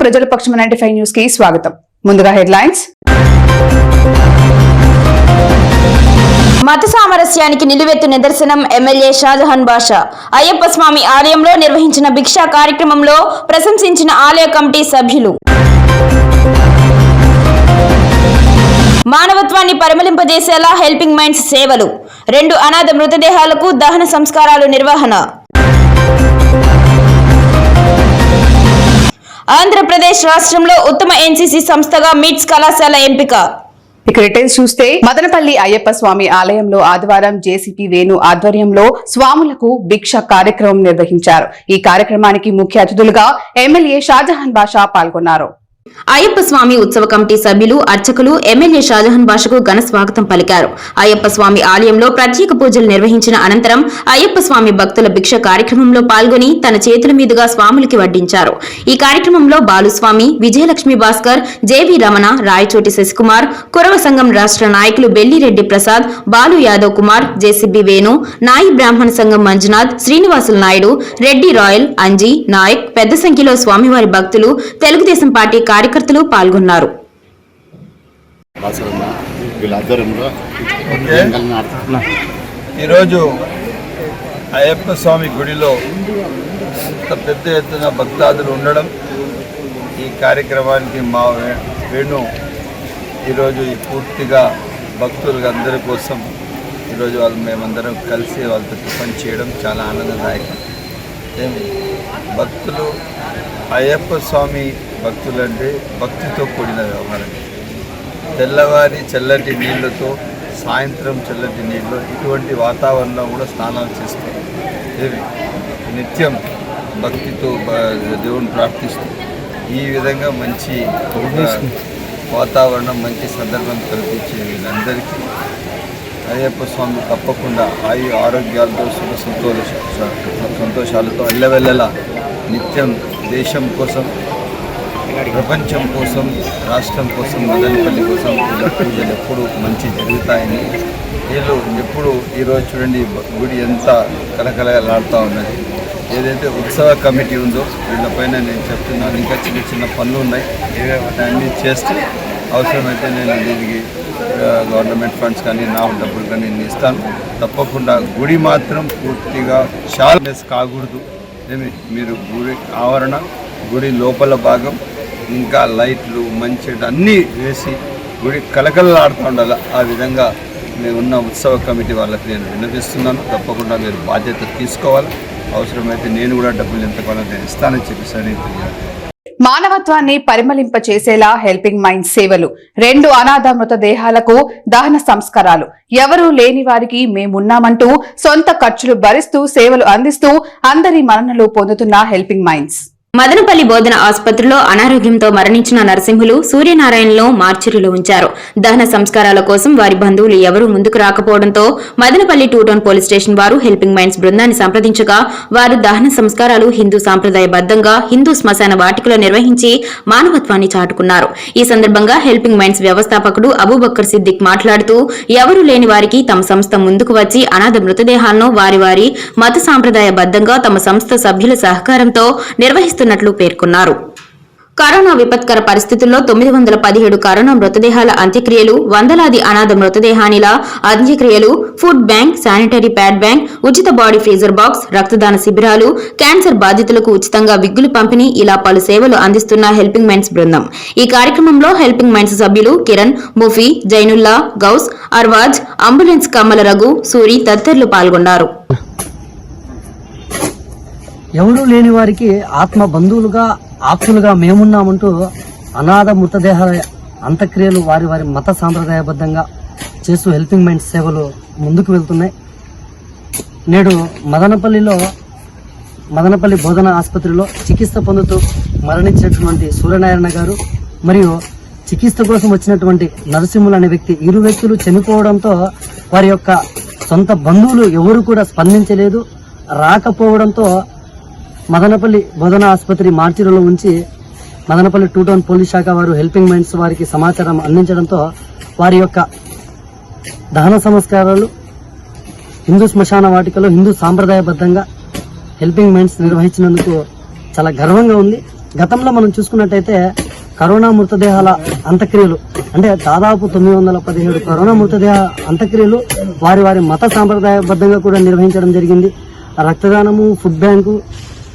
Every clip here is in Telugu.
ప్రజల పక్షం నైన్టీ ఫైవ్ న్యూస్కి స్వాగతం. ముందుగా హెడ్లైన్స్. మత సామరస్యానికి నిలువెత్తు నిదర్శనం ఎమ్మెల్యే షాజహాన్ బాషా. అయ్యప్ప స్వామి ఆలయంలో నిర్వహించిన భిక్షా కార్యక్రమంలో ప్రశంసించిన ఆలయ కమిటీ సభ్యులు. మానవత్వాన్ని పరిమళింపజేసేలా హెల్పింగ్ మైండ్స్ సేవలు. రెండు అనాథ మృతదేహాలకు దహన సంస్కారాలు నిర్వహణ. ఆంధ్రప్రదేశ్ రాష్ట్రంలో ఉత్తమ ఎన్సీసీ సంస్థగా మిట్స్ కళాశాల ఎంపిక. ఇక డీటెయిల్స్ చూస్తే మదనపల్లి అయ్యప్ప స్వామి ఆలయంలో ఆదివారం జేసీపీ వేణు ఆధ్వర్యంలో స్వాములకు భిక్ష కార్యక్రమం నిర్వహించారు. ఈ కార్యక్రమానికి ముఖ్య అతిథులుగా ఎమ్మెల్యే షాజహాన్ బాషా పాల్గొన్నారు. అయ్యప్ప స్వామి ఉత్సవ కమిటీ సభ్యులు అర్చకులు ఎమ్మెల్యే షాజహాన్ బాషకు ఘన స్వాగతం పలికారు. అయ్యప్ప స్వామి ఆలయంలో ప్రత్యేక పూజలు నిర్వహించిన అనంతరం అయ్యప్ప స్వామి భక్తుల భిక్ష కార్యక్రమంలో పాల్గొని తన చేతుల మీదుగా స్వాములకి వడ్డించారు. ఈ కార్యక్రమంలో బాలుస్వామి విజయలక్ష్మి భాస్కర్ జేవి రమణ రాయచోటి శశికుమార్ కురవ సంఘం రాష్ట్ర నాయకులు బెల్లిరెడ్డి ప్రసాద్ బాలు యాదవ్ కుమార్ జేసీబీ వేణు నాయి బ్రాహ్మణ సంఘం మంజునాథ్ శ్రీనివాసులు నాయుడు రెడ్డి రాయల్ అంజీ నాయక్ పెద్ద సంఖ్యలో స్వామివారి భక్తులు తెలుగుదేశం పార్టీ కార్యకర్తలు పాల్గొన్నారు. ఈరోజు అయ్యప్ప స్వామి గుడిలో ఇంత పెద్ద ఎత్తున భక్తాదులు ఉండడం ఈ కార్యక్రమానికి మా వేణు ఈరోజు ఈ పూర్తిగా భక్తులు అందరి కోసం ఈరోజు వాళ్ళు మేమందరం కలిసి వాళ్ళతో టిఫిన్ చేయడం చాలా ఆనందదాయకం. భక్తులు అయ్యప్ప స్వామి భక్తులంటే భక్తితో కూడిన వ్యవహారం. తెల్లవారి చల్లటి నీళ్ళతో సాయంత్రం చల్లటి నీళ్ళు ఇటువంటి వాతావరణంలో కూడా స్నానాలు చేస్తారు. ఇవి నిత్యం భక్తితో దేవుని ప్రార్థిస్తూ ఈ విధంగా మంచి వాతావరణం మంచి సందర్భం కల్పించే వీళ్ళందరికీ అయ్యప్ప స్వామి తప్పకుండా ఆయు ఆరోగ్యాలతో సుఖ సంతోష సంతోషాలతో అల్లవెల్లలా నిత్యం దేశం కోసం ప్రపంచం కోసం రాష్ట్రం కోసం మదనపల్లి కోసం పూజలు ఎప్పుడు మంచి జరుగుతాయని వీళ్ళు ఎప్పుడు ఈరోజు చూడండి గుడి ఎంత కలకలలాడుతూ ఉన్నది. ఏదైతే ఉత్సవ కమిటీ ఉందో వీళ్ళపైన నేను చెప్తున్నాను ఇంకా చిన్న చిన్న పనులు ఉన్నాయి. ఏవేవన్నీ చేస్తే అవసరమైతే నేను దీనికి గవర్నమెంట్ ఫండ్స్ కానీ నా డబ్బులు కానీ నేను ఇస్తాను. తప్పకుండా గుడి మాత్రం పూర్తిగా షార్నెస్ కాకూడదు. ఏమి? మీరు గుడి ఆవరణ గుడి లోపల భాగం ఇంకా లైట్లు మంచి అన్నీ వేసి గుడి కలకలలాడుతూ ఉండాలి? ఆ విధంగా మేము ఉన్న ఉత్సవ కమిటీ వాళ్ళకి నేను విన్నపిస్తున్నాను. తప్పకుండా మీరు బాధ్యత తీసుకోవాలి. అవసరమైతే నేను కూడా డబ్బులు ఎంత కావాలో నేను ఇస్తానని చెప్పేసి మానవత్వాన్ని పరిమళింప చేసేలా హెల్పింగ్ మైండ్ సేవలు. రెండు అనాథ మృతదేహాలకు దహన సంస్కారాలు. ఎవరూ లేని వారికి మేమున్నామంటూ సొంత ఖర్చులు భరిస్తూ సేవలు అందిస్తూ అందరి మన్ననలు పొందుతున్న హెల్పింగ్ మైండ్స్. మదనపల్లి బోధన ఆసుపత్రిలో అనారోగ్యంతో మరణించిన నరసింహులు సూర్యనారాయణలో మార్చురీలో ఉంచారు. దహన సంస్కారాల కోసం వారి బంధువులు ఎవరూ ముందుకు రాకపోవడంతో Madanapalle two town police station వారు హెల్పింగ్ మైండ్స్ బృందాన్ని సంప్రదించగా వారు దహన సంస్కారాలు హిందూ సాంప్రదాయబద్దంగా హిందూ శ్మశాన వాటికలో నిర్వహించి మానవత్వాన్ని చాటుకున్నారు. ఈ సందర్భంగా హెల్పింగ్ మైండ్స్ వ్యవస్థాపకుడు అబూబక్కర్ సిద్దిక్ మాట్లాడుతూ ఎవరూ లేని వారికి తమ సంస్థ ముందుకు వచ్చి అనాథ మృతదేహాలను వారి వారి మత సాంప్రదాయబద్దంగా తమ సంస్థ సభ్యుల సహకారంతో నిర్వహిస్తారు చేస్తున్నట్లు పేర్కొన్నారు. కరోనా విపత్కర పరిస్థితుల్లో తొమ్మిది వందల పదిహేడు కరోనా మృతదేహాల అంత్యక్రియలు వందలాది అనాథ మృతదేహానిల అంత్యక్రియలు food bank sanitary pad bank ఉచిత బాడీ ఫ్రీజర్ బాక్స్ రక్తదాన శిబిరాలు క్యాన్సర్ బాధితులకు ఉచితంగా విగ్గులు పంపిణీ ఇలా పలు సేవలు అందిస్తున్న హెల్పింగ్ మైండ్స్ బృందం. ఈ కార్యక్రమంలో హెల్పింగ్ మైండ్స్ సభ్యులు కిరణ్ ముఫీ జైనుల్లా గౌస్ అర్వాజ్ అంబులెన్స్ కమ్మల రఘు సూరి తదితరులు పాల్గొన్నారు. ఎవరూ లేని వారికి ఆత్మ బంధువులుగా ఆప్తులుగా మేమున్నామంటూ అనాథ మృతదేహాల అంత్యక్రియలు వారి వారి మత సాంప్రదాయబద్ధంగా చేస్తూ హెల్పింగ్ మైండ్ సేవలు ముందుకు వెళ్తున్నాయి. నేడు మదనపల్లిలో మదనపల్లి బోధన ఆసుపత్రిలో చికిత్స పొందుతూ మరణించినటువంటి సూర్యనారాయణ గారు మరియు చికిత్స కోసం వచ్చినటువంటి నరసింహులు అనే వ్యక్తి ఇరు వ్యక్తులు చనిపోవడంతో వారి యొక్క సొంత బంధువులు ఎవరు కూడా స్పందించలేదు. రాకపోవడంతో మదనపల్లి బోధన ఆసుపత్రి మార్చిలో ఉంచి మదనపల్లి టూ టౌన్ పోలీస్ శాఖ వారు హెల్పింగ్ మైండ్స్ వారికి సమాచారం అందించడంతో వారి యొక్క దహన సంస్కారాలు హిందూ శ్మశాన వాటికలో హిందూ సాంప్రదాయబద్ధంగా హెల్పింగ్ మైండ్స్ నిర్వహించినందుకు చాలా గర్వంగా ఉంది. గతంలో మనం చూసుకున్నట్టయితే కరోనా మృతదేహాల అంత్యక్రియలు అంటే దాదాపు తొమ్మిది వందల పదిహేడు కరోనా మృతదేహ అంత్యక్రియలు వారి వారి మత సాంప్రదాయబద్ధంగా కూడా నిర్వహించడం జరిగింది. రక్తదానము food bank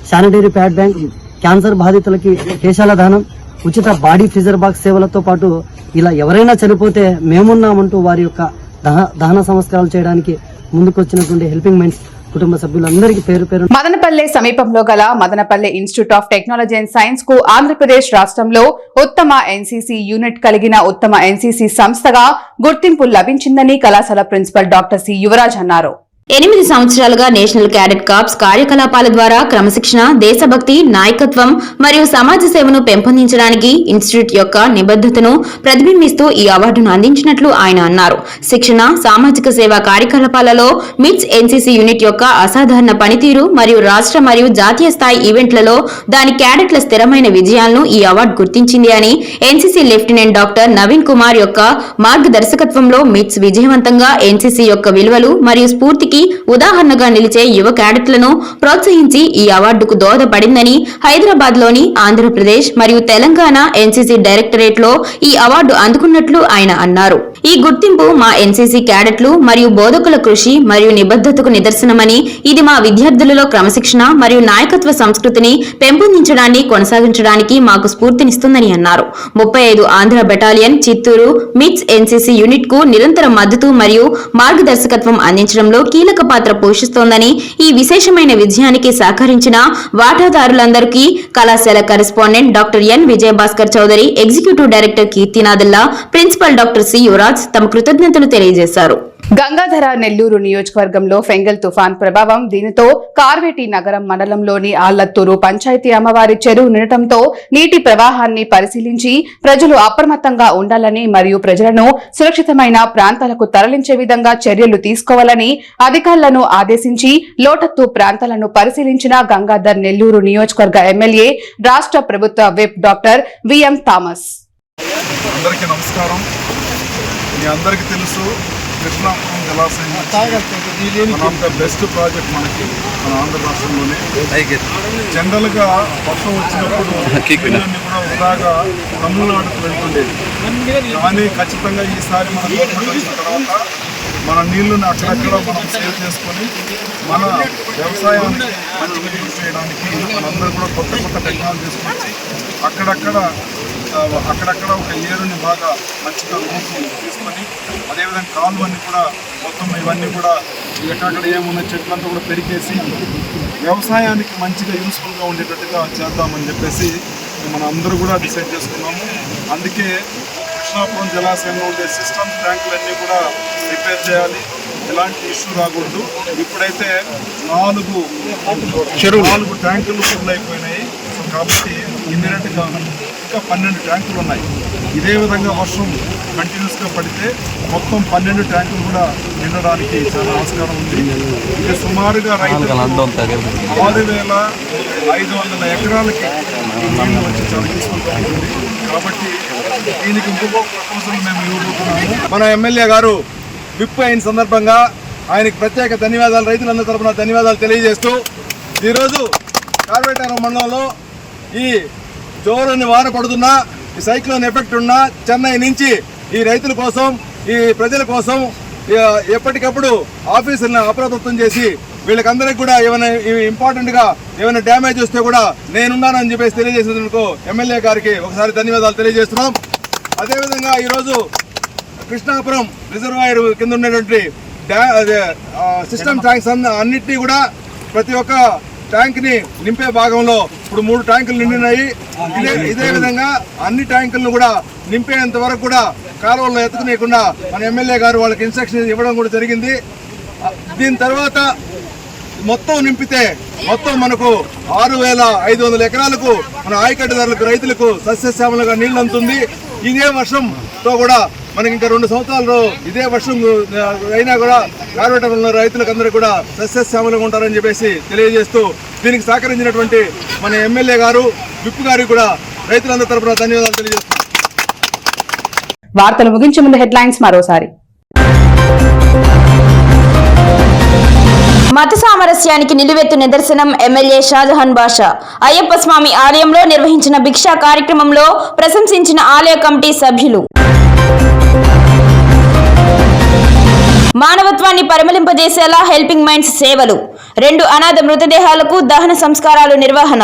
sanitary pad bank cancer బాధితులకి కేశాల దానం ఉచిత బాడీ ఫ్రీజర్ బాక్స్ సేవలతో పాటు ఇలా ఎవరైనా చనిపోతే మేమున్నామంటూ వారి యొక్క దహ దహన సంస్కారాలు చేయడానికి ముందుకొచ్చినటువంటి హెల్పింగ్ మైండ్స్ కుటుంబ సభ్యులందరికీ పేరు పేరు మదనపల్లె సమీపంలో గల Madanapalle institute of technology and సైన్స్కు Andhra Pradesh రాష్ట్రంలో ఉత్తమ ఎన్సీసీ యూనిట్ కలిగిన ఉత్తమ ఎన్సీసీ సంస్థగా గుర్తింపు లభించిందని కళాశాల ప్రిన్సిపల్ డాక్టర్ సి యువరాజ్ అన్నారు. ఎనిమిది సంవత్సరాలుగా నేషనల్ క్యాడెట్ కార్ప్స్ కార్యకలాపాల ద్వారా క్రమశిక్షణ దేశభక్తి నాయకత్వం మరియు సమాజ సేవను పెంపొందించడానికి ఇన్స్టిట్యూట్ యొక్క నిబద్ధతను ప్రతిబింబిస్తూ ఈ అవార్డును అందించినట్లు ఆయన అన్నారు. శిక్షణ సామాజిక సేవా కార్యకలాపాలలో మిట్స్ ఎన్సీసీ యూనిట్ యొక్క అసాధారణ పనితీరు మరియు రాష్ట్ర మరియు జాతీయ స్థాయి ఈవెంట్లలో దాని క్యాడెట్ల స్థిరమైన విజయాలను ఈ అవార్డు గుర్తించింది అని NCC lieutenant doctor Naveen Kumar యొక్క మార్గదర్శకత్వంలో మిట్స్ విజయవంతంగా ఎన్సీసీ యొక్క విలువలు మరియు స్ఫూర్తికి ఉదాహరణగా నిలిచే యువ క్యాడెట్లను ప్రోత్సహించి ఈ అవార్డుకు దోహదపడిందని హైదరాబాద్లోని ఆంధ్రప్రదేశ్ మరియు తెలంగాణ ఎన్సీసీ డైరెక్టరేట్లో ఈ అవార్డు అందుకున్నట్లు ఆయన అన్నారు. ఈ గుర్తింపు మా ఎన్సీసీ క్యాడెట్లు మరియు బోధకుల కృషి మరియు నిబద్ధతకు నిదర్శనమని ఇది మా విద్యార్థులలో క్రమశిక్షణ మరియు నాయకత్వ సంస్కృతిని పెంపొందించడాన్ని కొనసాగించడానికి మాకు స్ఫూర్తినిస్తుందని అన్నారు. ముప్పై ఐదు ఆంధ్ర బెటాలియన్ చిత్తూరు మిట్స్ ఎన్సీసీ యూనిట్కు నిరంతర మద్దతు మరియు మార్గదర్శకత్వం అందించడంలో కీలక కీలక పాత్ర పోషిస్తోందని ఈ విశేషమైన విజయానికి సహకరించిన వాటాదారులందరికీ కళాశాల correspondent doctor N Vijayabhaskar Chowdary executive director కీర్తినాథల్లా principal doctor C Yuvaraj తమ కృతజ్ఞతలు తెలియజేశారు. గంగాధర నెల్లూరు నియోజకవర్గంలో ఫెంగల్ తుఫాన్ ప్రభావం దీనితో కార్వేటి నగరం మండలంలోని ఆళ్ళత్తూరు పంచాయతీ అమ్మవారి చెరువు నిండటంతో నీటి ప్రవాహాన్ని పరిశీలించి ప్రజలు అప్రమత్తంగా ఉండాలని మరియు ప్రజలను సురక్షితమైన ప్రాంతాలకు తరలించే విధంగా చర్యలు తీసుకోవాలని అధికారులను ఆదేశించి లోటత్తు ప్రాంతాలను పరిశీలించిన గంగాధర్ నెల్లూరు నియోజకవర్గ ఎమ్మెల్యే రాష్ట్ర ప్రభుత్వ విప్ డాక్టర్ విఎం థామస్. అందరికీ నమస్కారం. మీ అందరికీ తెలుసు కృష్ణాపురం జలాశయం one of the best project మనకి మన ఆంధ్ర రాష్ట్రంలోనే. జనరల్గా వర్షం వచ్చినప్పుడు నీళ్ళన్నీ కూడా వృధాగా తమిళనాడుకు వెళ్తుండేది కానీ ఖచ్చితంగా ఈసారి మన గవర్నమెంట్ వచ్చిన తర్వాత మన నీళ్ళను అక్కడక్కడ మనం సేవ్ చేసుకొని మన వ్యవసాయానికి యూజ్ చేయడానికి మనందరూ కూడా కొత్త కొత్త టెక్నాలజీ తీసుకొచ్చి అక్కడక్కడ అక్కడక్కడ ఒక ఏరుని బాగా మంచిగా రూపు తీసుకొని అదేవిధంగా కాలువన్నీ కూడా మొత్తం ఇవన్నీ కూడా ఎక్కడక్కడ ఏమున్న చెట్లంతా కూడా పెరిగేసి వ్యవసాయానికి మంచిగా యూస్ఫుల్గా ఉండేటట్టుగా చేద్దామని చెప్పేసి మన అందరూ కూడా డిసైడ్ చేసుకున్నాము. అందుకే కృష్ణాపురం జలాశయంలో ఉండే సిస్టమ్ ట్యాంకులన్నీ కూడా రిపేర్ చేయాలి. ఎలాంటి ఇష్యూ రాకూడదు. ఇప్పుడైతే నాలుగు నాలుగు ట్యాంకులు ఫుల్ అయిపోయినాయి. సో కాబట్టి ఇమ్మీడియట్గా ఇంకా పన్నెండు ట్యాంకులు ఉన్నాయి. ఇదే విధంగా వర్షం కంటిన్యూస్గా పడితే మొత్తం పన్నెండు ట్యాంకులు కూడా నిండడానికి చాలా ఆస్కారం ఉంది. ఇది సుమారుగా రైతులకు ఆరు వేల ఐదు వందల ఎకరాలకి నీళ్ళు వచ్చి చాలా ఉంటుంది. కాబట్టి దీనికి ఇంకొక ప్రపోజల్ మేము ఇవ్వబోతున్నాము. మన ఎమ్మెల్యే గారు విప్ అయిన సందర్భంగా ఆయనకి ప్రత్యేక ధన్యవాదాలు. రైతులందరి తరపున ధన్యవాదాలు తెలియజేస్తూ ఈరోజు కార్వేటారం మండలంలో ఈ జోరుని వాన పడుతున్నా ఈ సైక్లోన్ ఎఫెక్ట్ ఉన్న చెన్నై నుంచి ఈ రైతుల కోసం ఈ ప్రజల కోసం ఎప్పటికప్పుడు ఆఫీసులను అప్రమత్తం చేసి వీళ్ళకందరికి కూడా ఏమైనా ఇంపార్టెంట్గా ఏమైనా డ్యామేజ్ వస్తే కూడా నేనున్నానని చెప్పేసి తెలియజేసినందుకు ఎమ్మెల్యే గారికి ఒకసారి ధన్యవాదాలు తెలియజేస్తున్నాం. అదేవిధంగా ఈరోజు కృష్ణాపురం రిజర్వాయర్ కింద ఉన్నటువంటి డ్యా అదే, సిస్టమ్ ట్యాంక్స్ అన్నింటినీ కూడా ప్రతి ఒక్క ట్యాంక్ని నింపే భాగంలో ఇప్పుడు మూడు ట్యాంకులు నిండినాయి. ఇదే ఇదే విధంగా అన్ని ట్యాంకులను కూడా నింపేంత వరకు కూడా కాలువల్లో ఎత్తుకునేయకుండా మన ఎమ్మెల్యే గారు వాళ్ళకి ఇన్స్ట్రక్షన్ ఇవ్వడం కూడా జరిగింది. దీని తర్వాత మొత్తం నింపితే మొత్తం మనకు ఆరు వేల ఐదు వందల ఎకరాలకు మన ఆయకట్టుదారులకు రైతులకు సస్యశ్యామలుగా నీళ్ళు అందుతుంది. ఇదే వర్షంతో కూడా మనకి ఇంకా రెండు సంవత్సరాలు ఇదే వర్షం అయినా కూడా కార్వేటంలో రైతులకు అందరూ కూడా సస్యశ్యామలుగా ఉంటారని చెప్పేసి తెలియజేస్తూ దీనికి సహకరించినటువంటి మన ఎమ్మెల్యే గారు విప్ గారికి కూడా రైతులందరి తరపున ధన్యవాదాలు తెలియజేస్తున్నాం వార్తలు ముగించే ముందు హెడ్లైన్స్ మరోసారి. మత సామరస్యానికి నిలువెత్తు నిదర్శనం ఎమ్మెల్యే షాజహాన్ బాషా. అయ్యప్ప స్వామి ఆలయంలో నిర్వహించిన భిక్షా కార్యక్రమంలో ప్రశంసించిన ఆలయ కమిటీ సభ్యులు. మానవత్వాన్ని పరిమళింపజేసేలా హెల్పింగ్ మైండ్స్ సేవలు. రెండు అనాథ మృతదేహాలకు దహన సంస్కారాలు నిర్వహణ.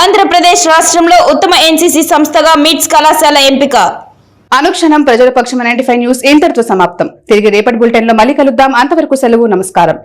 ఆంధ్రప్రదేశ్ రాష్ట్రంలో ఉత్తమ ఎన్సీసీ సంస్థగా మిట్స్ కళాశాల ఎంపిక. అనుక్షణం ప్రజల పక్షం నైన్టీ ఫైవ్ న్యూస్ ఇంతటితో సమాప్తం. తిరిగి రేపటి బులెటిన్లో మళ్ళీ కలుద్దాం. అంతవరకు సెలవు నమస్కారం.